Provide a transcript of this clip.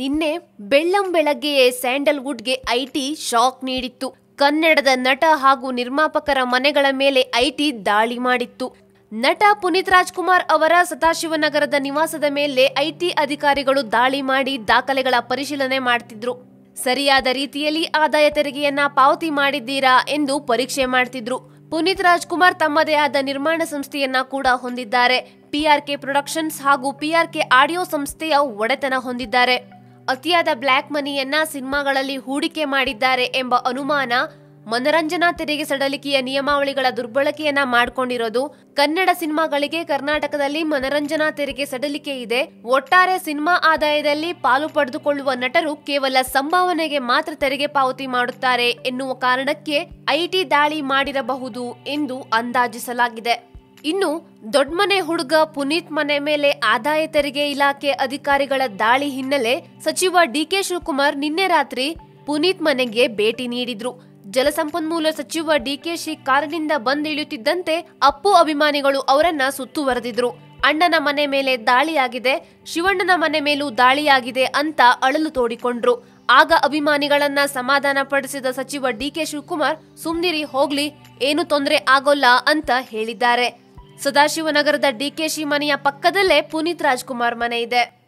ನಿನ್ನೆ ಬೆಳ್ಳಂ ಬೆಳಗ್ಗೆಯೇ ಸ್ಯಾಂಡಲ್ವುಡ್ಗೆ IT shock ನೀಡಿತ್ತು. ಕನ್ನಡದ ನಟ ಹಾಗೂ ನಿರ್ಮಾಪಕರ ಮನೆಗಳ ಮೇಲೆ ಐಟಿ ದಾಳಿ ಮಾಡಿತ್ತು. ನಟ ಪುನೀತ್ ರಾಜ್ಕುಮಾರ್ ಅವರ ಸದಾಶಿವನಗರದ ನಿವಾಸದ ಮೇಲೆ ಐಟಿ ಅಧಿಕಾರಿಗಳು ದಾಳಿ ಮಾಡಿ ದಾಖಲೆಗಳ ಪರಿಶೀಲನೆ ಮಾಡ್ತಿದ್ರು. ಸರಿಯಾದ ರೀತಿಯಲ್ಲಿ ಆದಾಯ ತೆರಿಗೆಯನ್ನ ಪಾವತಿ ಮಾಡಿದ್ದೀರಾ ಎಂದು ಪರೀಕ್ಷೆ ಮಾಡ್ತಿದ್ರು. ಪುನೀತ್ ರಾಜ್ಕುಮಾರ್ ತಮ್ಮದೇ ಆದ ನಿರ್ಮಾಣ ಸಂಸ್ಥೆಯನ್ನ ಕೂಡ ಹೊಂದಿದ್ದಾರೆ. ಪಿಆರ್ಕೆ ಪ್ರೊಡಕ್ಷನ್ಸ್ ಹಾಗೂ ಪಿಆರ್ಕೆ ಆಡಿಯೋ ಸಂಸ್ಥೆಯ ಒಡೆತನ ಹೊಂದಿದ್ದಾರೆ. ಅತಿಯಾದ ಬ್ಲ್ಯಾಕ್ ಮನಿಯನ್ನ ಸಿನಿಮಾಗಳಲ್ಲಿ ಹೂಡಿಕೆ ಮಾಡಿದ್ದಾರೆ ಎಂಬ ಅನುಮಾನ ಮನರಂಜನಾ ತೆರಿಗೆ ಸಡಲಿಕೆಯ ನಿಯಮಾವಳಿಗಳ ದುರ್ಬಳಕೆಯನ್ನ ಮಾಡಿಕೊಂಡಿರೋದು ಕನ್ನಡ ಸಿನಿಮಾಗಳಿಗೆ ಕರ್ನಾಟಕದಲ್ಲಿ ಮನರಂಜನಾ ತೆರಿಗೆ ಸಡಲಿಕೆ ಇದೆ. ಒಟ್ಟಾರೆ ಸಿನಿಮಾ ಆದಾಯದಲ್ಲಿ ಪಾಲು ಪಡೆದುಕೊಳ್ಳುವ ನಟರು ಕೇವಲ ಸಂಭಾವನೆಗೆ ಮಾತ್ರ ತೆರಿಗೆ ಪಾವತಿ ಮಾಡುತ್ತಾರೆ ಎನ್ನುವ ಕಾರಣಕ್ಕೆ ಐಟಿ ದಾಳಿ ಮಾಡಿರಬಹುದು ಎಂದು ಅಂದಾಜಿಸಲಾಗಿದೆ. ಇನ್ನು ದೊಡ್ಮನೆ ಹುಡುಗ ಪುನೀತ್ ಮನೆ ಮೇಲೆ ಆದಾಯ ತೆರಿಗೆ ಇಲಾಖೆ ಅಧಿಕಾರಿಗಳ ದಾಳಿ ಹಿನ್ನೆಲೆ ಸಚಿವ ಡಿಕೆ ಶಿವಕುಮಾರ್ ನಿನ್ನೆ ರಾತ್ರಿ ಪುನೀತ್ ಮನೆಗೆ ಭೇಟಿ ನೀಡಿದ್ರು. ಜಲಸಂಪನ್ಮೂಲ ಸಚಿವ ಡಿಕೆಶಿ ಕಾರಿನಿಂದ ಬಂದಿಳಿಯುತ್ತಿದ್ದಂತೆ ಅಪ್ಪು ಅಭಿಮಾನಿಗಳು ಅವರನ್ನ ಸುತ್ತುವರೆದಿದ್ರು. ಅಣ್ಣನ ಮನೆ ಮೇಲೆ ದಾಳಿಯಾಗಿದೆ, ಶಿವಣ್ಣನ ಮನೆ ಮೇಲೂ ದಾಳಿಯಾಗಿದೆ ಅಂತ ಅಳಲು ತೋಡಿಕೊಂಡ್ರು. ಆಗ ಅಭಿಮಾನಿಗಳನ್ನ ಸಮಾಧಾನ ಪಡಿಸಿದ ಸಚಿವ ಡಿಕೆ ಶಿವಕುಮಾರ್, ಸುಮ್ನಿರಿ ಹೋಗ್ಲಿ, ಏನು ತೊಂದರೆ ಆಗೋಲ್ಲ ಅಂತ ಹೇಳಿದ್ದಾರೆ. ಸದಾಶಿವನಗರದ ಡಿಕೆಶಿ ಮನೆಯ ಪಕ್ಕದಲ್ಲೇ ಪುನೀತ್ ರಾಜ್ಕುಮಾರ್ ಮನೆ ಇದೆ.